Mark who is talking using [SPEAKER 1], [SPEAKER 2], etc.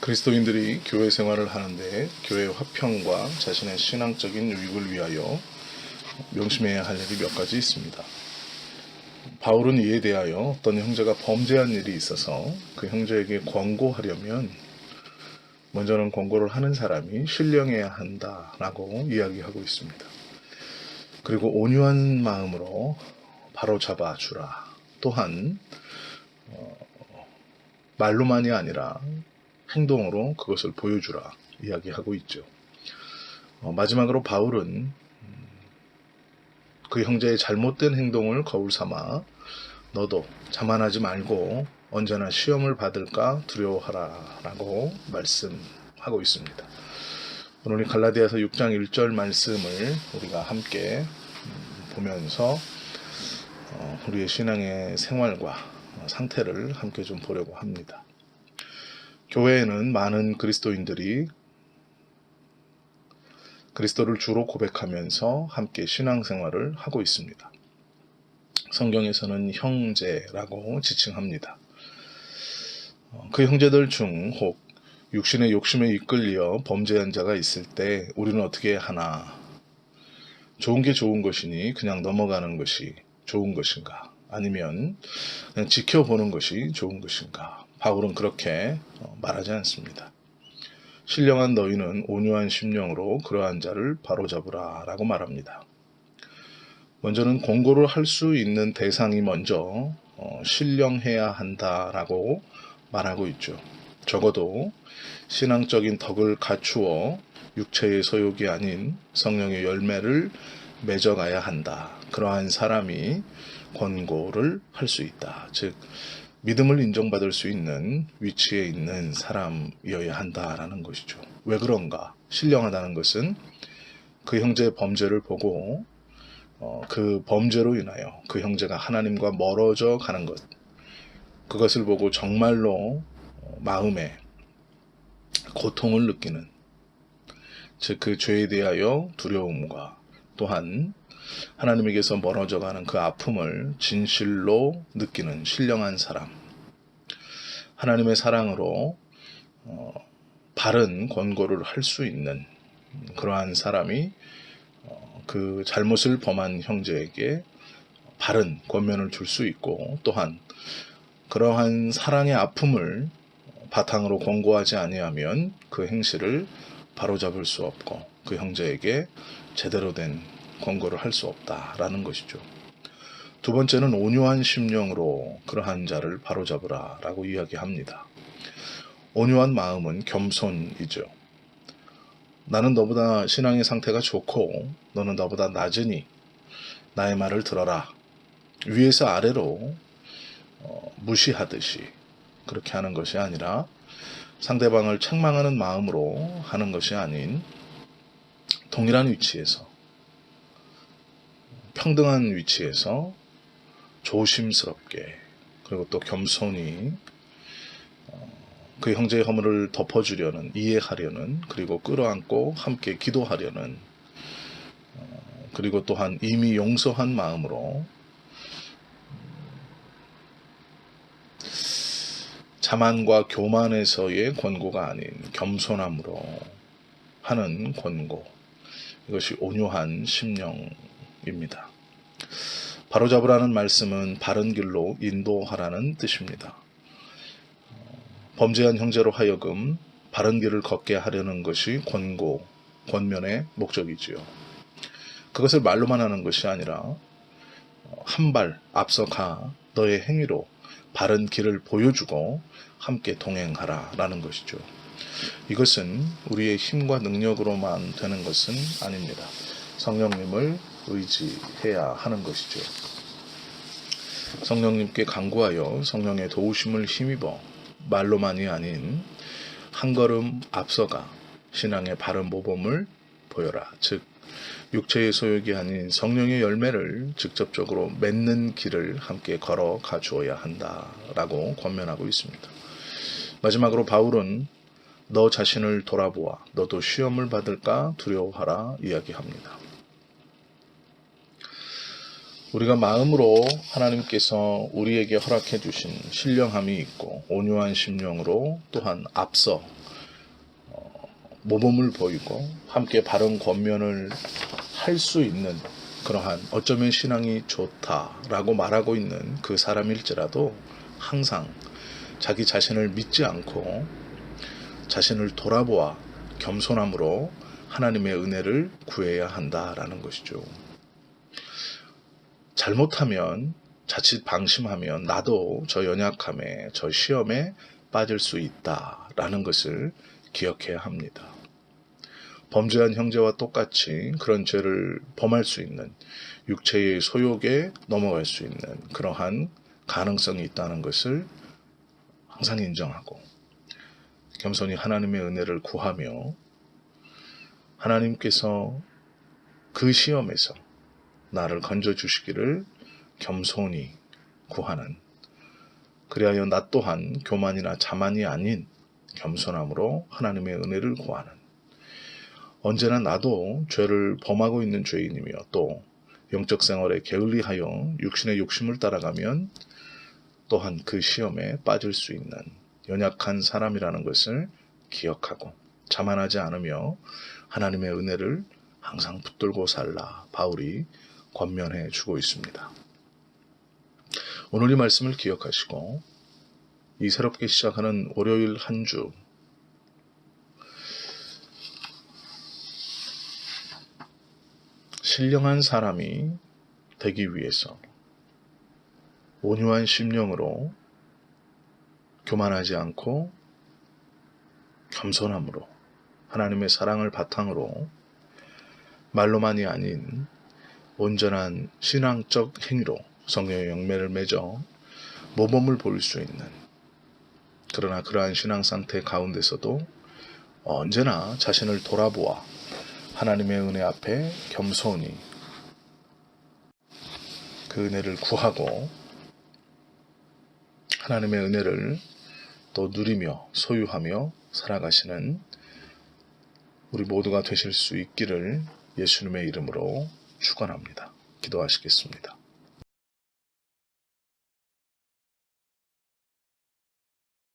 [SPEAKER 1] 그리스도인들이 교회 생활을 하는데 교회 화평과 자신의 신앙적인 유익을 위하여 명심해야 할 일이 몇 가지 있습니다. 바울은 이에 대하여 어떤 형제가 범죄한 일이 있어서 그 형제에게 권고하려면 먼저는 권고를 하는 사람이 신령해야 한다라고 이야기하고 있습니다. 그리고 온유한 마음으로 바로 잡아주라. 또한 어, 말로만이 아니라 행동으로 그것을 보여주라 이야기하고 있죠. 어, 마지막으로 바울은 음, 그 형제의 잘못된 행동을 거울 삼아 너도 자만하지 말고 언제나 시험을 받을까 두려워하라 라고 말씀하고 있습니다. 오늘 이 갈라디아서 6장 1절 말씀을 우리가 함께 음, 보면서 어, 우리의 신앙의 생활과 상태를 함께 좀 보려고 합니다. 교회에는 많은 그리스도인들이 그리스도를 주로 고백하면서 함께 신앙생활을 하고 있습니다. 성경에서는 형제라고 지칭합니다. 어, 그 형제들 중 혹 육신의 욕심에 이끌려 범죄한 자가 있을 때 우리는 어떻게 하나? 좋은 게 좋은 것이니 그냥 넘어가는 것이 좋은 것인가? 아니면 그냥 지켜보는 것이 좋은 것인가? 바울은 그렇게 어, 말하지 않습니다. 신령한 너희는 온유한 심령으로 그러한 자를 바로잡으라 라고 말합니다. 먼저는 공고를 할 수 있는 대상이 먼저 어, 신령해야 한다라고 말하고 있죠. 적어도 신앙적인 덕을 갖추어 육체의 소욕이 아닌 성령의 열매를 맺어가야 한다. 그러한 사람이 권고를 할 수 있다. 즉, 믿음을 인정받을 수 있는 위치에 있는 사람이어야 한다라는 것이죠. 왜 그런가? 신령하다는 것은 그 형제의 범죄를 보고 어, 그 범죄로 인하여 그 형제가 하나님과 멀어져 가는 것, 그것을 보고 정말로 어, 마음에 고통을 느끼는, 즉 그 죄에 대하여 두려움과 또한 하나님에게서 멀어져 가는 그 아픔을 진실로 느끼는 신령한 사람, 하나님의 사랑으로 어, 바른 권고를 할 수 있는 그러한 사람이 어, 그 잘못을 범한 형제에게 바른 권면을 줄 수 있고 또한 그러한 사랑의 아픔을 바탕으로 권고하지 아니하면 그 행실을 바로잡을 수 없고 그 형제에게 제대로 된 권고를 할 수 없다라는 것이죠. 두 번째는 온유한 심령으로 그러한 자를 바로잡으라 라고 이야기합니다. 온유한 마음은 겸손이죠. 나는 너보다 신앙의 상태가 좋고 너는 나보다 낮으니 나의 말을 들어라. 위에서 아래로 어, 무시하듯이 그렇게 하는 것이 아니라 상대방을 책망하는 마음으로 하는 것이 아닌 동일한 위치에서 평등한 위치에서 조심스럽게 그리고 또 겸손히 어, 그 형제의 허물을 덮어주려는 이해하려는 그리고 끌어안고 함께 기도하려는 어, 그리고 또한 이미 용서한 마음으로 자만과 교만에서의 권고가 아닌 겸손함으로 하는 권고 이것이 온유한 심령입니다. 바로잡으라는 말씀은 바른 길로 인도하라는 뜻입니다. 범죄한 형제로 하여금 바른 길을 걷게 하려는 것이 권고, 권면의 목적이지요. 그것을 말로만 하는 것이 아니라 한 발 앞서 가 너의 행위로 바른 길을 보여주고 함께 동행하라 라는 것이죠. 이것은 우리의 힘과 능력으로만 되는 것은 아닙니다. 성령님을 의지해야 하는 것이죠. 성령님께 간구하여 성령의 도우심을 힘입어 말로만이 아닌 한 걸음 앞서가 신앙의 바른 모범을 보여라. 즉 육체의 소욕이 아닌 성령의 열매를 직접적으로 맺는 길을 함께 걸어가 주어야 한다라고 권면하고 있습니다. 마지막으로 바울은 너 자신을 돌아보아 너도 시험을 받을까 두려워하라 이야기합니다. 우리가 마음으로 하나님께서 우리에게 허락해 주신 신령함이 있고 온유한 심령으로 또한 앞서 모범을 보이고 함께 바른 권면을 할 수 있는 그러한 어쩌면 신앙이 좋다라고 말하고 있는 그 사람일지라도 항상 자기 자신을 믿지 않고 자신을 돌아보아 겸손함으로 하나님의 은혜를 구해야 한다라는 것이죠. 잘못하면 자칫 방심하면 나도 저 연약함에 저 시험에 빠질 수 있다라는 것을 기억해야 합니다. 범죄한 형제와 똑같이 그런 죄를 범할 수 있는 육체의 소욕에 넘어갈 수 있는 그러한 가능성이 있다는 것을 항상 인정하고 겸손히 하나님의 은혜를 구하며 하나님께서 그 시험에서 나를 건져 주시기를 겸손히 구하는 그리하여 나 또한 교만이나 자만이 아닌 겸손함으로 하나님의 은혜를 구하는 언제나 나도 죄를 범하고 있는 죄인이며 또 영적 생활에 게을리하여 육신의 욕심을 따라가면 또한 그 시험에 빠질 수 있는 연약한 사람이라는 것을 기억하고 자만하지 않으며 하나님의 은혜를 항상 붙들고 살라 바울이 권면해 주고 있습니다. 오늘 이 말씀을 기억하시고 이 새롭게 시작하는 월요일 한 주. 신령한 사람이 되기 위해서 온유한 심령으로 교만하지 않고 겸손함으로 하나님의 사랑을 바탕으로 말로만이 아닌 온전한 신앙적 행위로 성령의 영매를 맺어 모범을 보일 수 있는 그러나 그러한 신앙 상태 가운데서도 언제나 자신을 돌아보아 하나님의 은혜 앞에 겸손히 그 은혜를 구하고 하나님의 은혜를 또 누리며 소유하며 살아가시는 우리 모두가 되실 수 있기를 예수님의 이름으로 축원합니다. 기도하시겠습니다.